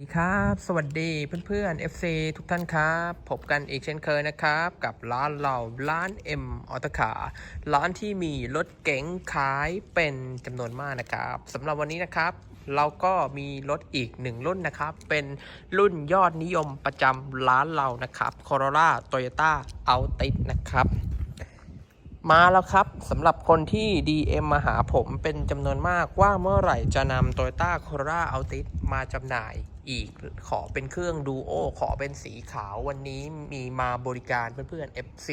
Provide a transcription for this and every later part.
สวัสดีครับสวัสดีเพื่อนๆ FC ทุกท่านครับพบกันอีกเช่นเคยนะครับ กับร้านเราร้าน M ออตคาร้านที่มีรถเก๋งขายเป็นจำนวนมากนะครับสำหรับวันนี้นะครับ เราก็มีรถอีกหนึ่งรุ่นนะครับ เป็นรุ่นยอดนิยมประจำร้านเรานะครับ Corolla Toyota Altis นะครับ มาแล้วครับสำหรับคนที่ DM มาหาผมเป็นจำนวนมากว่าเมื่อไหร่จะนำ Toyota Corolla Altis มาจำหน่าย อีก ขอเป็นเครื่องดูโอขอเป็นสีขาววันนี้มีมาบริการเพื่อนๆ FC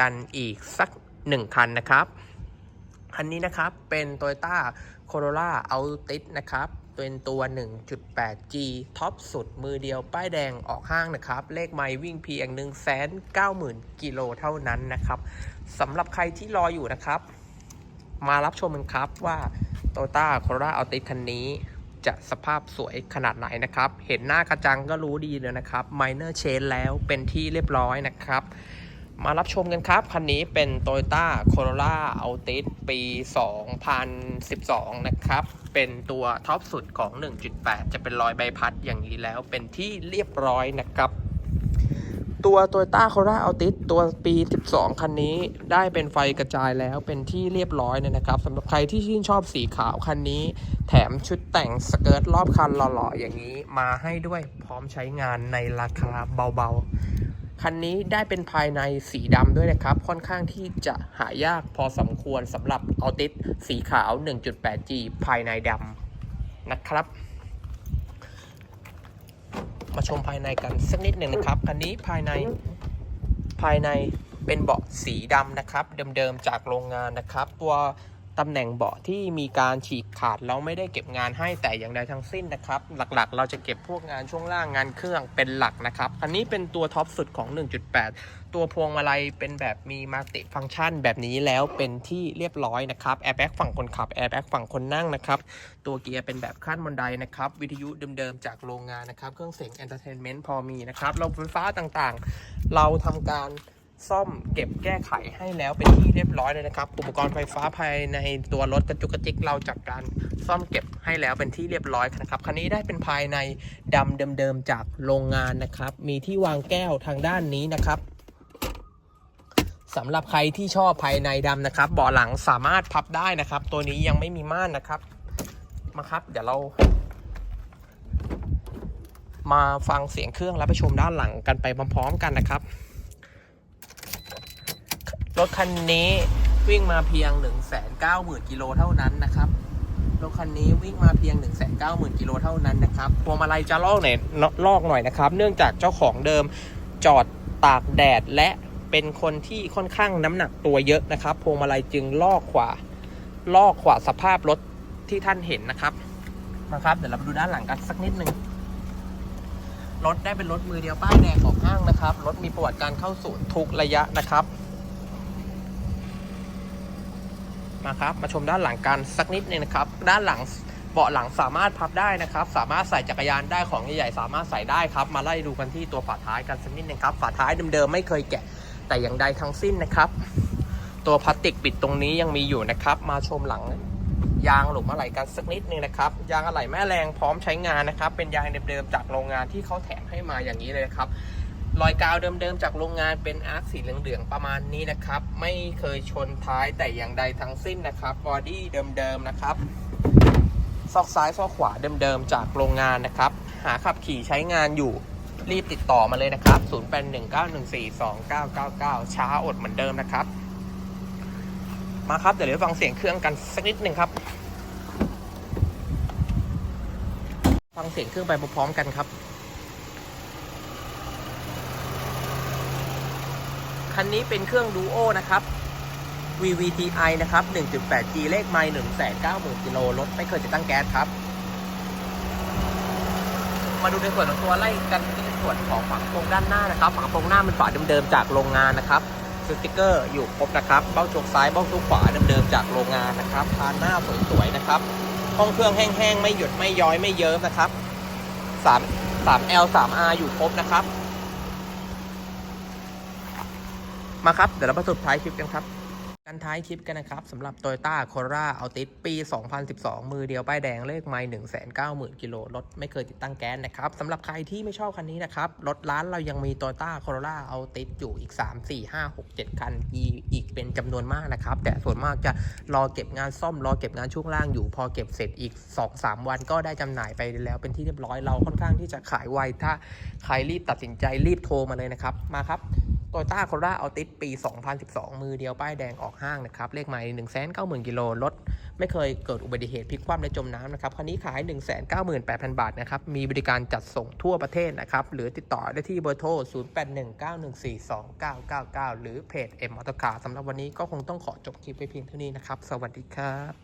กันอีกสักหนึ่งคันนะครับคันนี้นะครับเป็น Toyota Corolla Altis นะครับเป็นตัว 1.8G ท็อปสุดมือเดียวป้ายแดงออกห้างนะครับ เลขไม่วิ่งเพียง 190,000 กิโลเท่านั้นนะครับสำหรับใครที่รออยู่นะครับ มารับชมกันครับว่า Toyota Corolla Altis คันนี้ จะสภาพสวยขนาดไหนนะครับ เห็นหน้ากระจังก็รู้ดีเลยนะครับไมเนอร์เชนแล้วเป็นที่เรียบร้อยนะครับ มารับชมกันครับ คันนี้เป็น Toyota Corolla Altis ปี 2012 นะครับ เป็นตัวท็อปสุดของ 1.8 จะเป็นรอยใบพัดอย่างนี้แล้วเป็นที่เรียบร้อยนะครับ ตัว Toyota c o r r a Altis ตัวปี 12 คันนี้ได้เป็นไฟกระจายแล้วเป็นที่เรียบร้อยเลยนะครับสำหรับใครที่ชื่นชอบสีขาวคันนี้ แถมชุดแต่งสเกิร์ตรอบคันหล่อๆ อย่างนี้มาให้ด้วยพร้อมใช้งานในราคาเบาๆ คันนี้ได้เป็นภายในสีดำด้วยนะครับ ค่อนข้างที่จะหายากพอสมควรสำหรับ Altis สีขาว 1.8G ภายในดำนะครับ มาชมภายในกันสักนิดหนึ่งนะครับ คันนี้ภายในภายในเป็นเบาะสีดำนะครับ เดิมๆจากโรงงานนะครับ ตัว ตำแหน่งเบาะที่มีการฉีกขาดแล้วไม่ได้เก็บงานให้แต่อย่างใดทั้งสิ้นนะครับ หลักๆ เราจะเก็บพวกงานช่วงล่างงานเครื่องเป็นหลักนะครับ อันนี้เป็นตัวท็อปสุดของ 1.8 ตัวพวงมาลัยเป็นแบบมีมัลติฟังก์ชัน แบบนี้แล้วเป็นที่เรียบร้อยนะครับแอร์แบ็กฝั่งคนขับแอร์แบ็กฝั่งคนนั่งนะครับ ตัวเกียร์เป็นแบบขั้นบันไดนะครับ วิทยุเดิมๆจากโรงงานนะครับ เครื่องเสียงเอนเตอร์เทนเมนต์พอมีนะครับระบบไฟฟ้าต่างๆ เราทำการ ซ่อมเก็บแก้ไขให้แล้วเป็นที่เรียบร้อยเลยนะครับ อุปกรณ์ไฟฟ้าภายในตัวรถกระจุกกระจิกเราจัดการซ่อมเก็บให้แล้วเป็นที่เรียบร้อยนะครับคันนี้ได้เป็นภายในดำเดิมๆจากโรงงานนะครับ มีที่วางแก้วทางด้านนี้นะครับสำหรับใครที่ชอบภายในดำนะครับ เบาะหลังสามารถพับได้นะครับ ตัวนี้ยังไม่มีม่านนะครับ มาครับ เดี๋ยวเรา มาฟังเสียงเครื่องและไปชมด้านหลังกันไปพร้อมๆกันนะครับ รถคันนี้วิ่งมาเพียง 190,000กิโลเท่านั้นนะครับ รถคันนี้วิ่งมาเพียง 190,000กิโลเท่านั้นนะครับพวงมาลัยจะลอกหน่อยลอกหน่อยนะครับ เนื่องจากเจ้าของเดิมจอดตากแดดและเป็นคนที่ค่อนข้างน้ำหนักตัวเยอะนะครับพวงมาลัยจึงลอกกว่าลอกกว่าสภาพรถที่ท่านเห็นนะครับนะครับเดี๋ยวเราไปดูด้านหลังกันสักนิดนึงรถได้เป็นรถมือเดียวป้ายแดงออกห้างนะครับรถมีประวัติการเข้าศูนย์ทุกระยะนะครับ มาครับ มาชมด้านหลังกันสักนิดนึงนะครับ ด้านหลังเบาะหลังสามารถพับได้นะครับ สามารถใส่จักรยานได้ของใหญ่ๆสามารถใส่ได้ครับ มาไล่ดูกันที่ตัวฝาท้ายกันสักนิดนึงครับ ฝาท้ายเดิมๆไม่เคยแกะ แต่อย่างใดทั้งสิ้นนะครับ ตัวพลาสติกปิดตรงนี้ยังมีอยู่นะครับ มาชมหลังยางหลุมอะไหล่กันสักนิดนึงนะครับ ยางอะไหล่แม่แรงพร้อมใช้งานนะครับ เป็นยางเดิมๆจากโรงงานที่เขาแถมให้มาอย่างนี้เลยครับ รอยกาวเดิมๆจากโรงงานเป็นอาร์คสีเหลืองๆประมาณนี้นะครับ ไม่เคยชนท้ายแต่อย่างใดทั้งสิ้นนะครับบอดี้เดิมๆนะครับซอกซ้ายซอกขวาเดิมๆจากโรงงานนะครับ หาขับขี่ใช้งานอยู่รีบติดต่อมาเลยนะครับ 0819142999 ช้าอดเหมือนเดิมนะครับ มาครับ เดี๋ยวเราฟังเสียงเครื่องกันสักนิดหนึ่งครับ ฟังเสียงเครื่องไปพร้อมๆกันครับ คันนี้เป็นเครื่องดูโอนะครับ VVTi นะครับ 1.8G เลขไมล์190,000กิโลรถไม่เคยจะตั้งแก๊สครับ มาดูในส่วนของตัวไล่กันในส่วนของฝาโครงด้านหน้านะครับฝาโครงหน้าเป็นฝาเดิมๆจากโรงงานนะครับสติกเกอร์อยู่ครบนะครับ เบ้าโชคซ้ายเบ้าโชคขวาเดิมๆจากโรงงานนะครับพานหน้าสวยๆนะครับ ห้องเครื่องแห้งๆ ไม่หยุดไม่ย้อยไม่เยิ้มนะครับ3 3L 3R อยู่ครบนะครับ มาครับ เดี๋ยวเราประสบท้ายคลิปกันครับกันการท้ายคลิปกันนะครับสำหรับ Toyota Corolla Altis ปี 2012 มือเดียวป้ายแดงเลขไม่190,000 กิโลรถไม่เคยติดตั้งแก๊สนะครับสำหรับใครที่ไม่ชอบคันนี้นะครับ รถร้านเรายังมี Toyota Corolla Altis อยู่อีก 3 4 5 6 7 คันอีอีกเป็นจำนวนมากนะครับ แต่ส่วนมากจะรอเก็บงานซ่อม รอเก็บงานช่วงล่างอยู่พอเก็บเสร็จอีก 2-3 วันก็ได้จำหน่ายไปแล้วเป็นที่เรียบร้อยเราค่อนข้างที่จะขายไวถ้าใครรีบตัดสินใจรีบโทรมาเลยนะครับมาครับ โตโยต้าโค r ราเอัลติสปี 2012 มือเดียวป้ายแดงออกห้างนะครับ เลขหมาย190,000 กิโลรถไม่เคยเกิดอุบัติเหตุพลิกคว่ำและจมน้ำนะครับ คันนี้ขาย 198,000 บาทนะครับ มีบริการจัดส่งทั่วประเทศนะครับ หรือติดต่อได้ที่เบอร์โทร 0819142999 หรือเพจเอ็มออโตาสำหรับวันนี้ก็คงต้องขอจบคลิปไปเพียงเท่านี้นะครับ สวัสดีครับ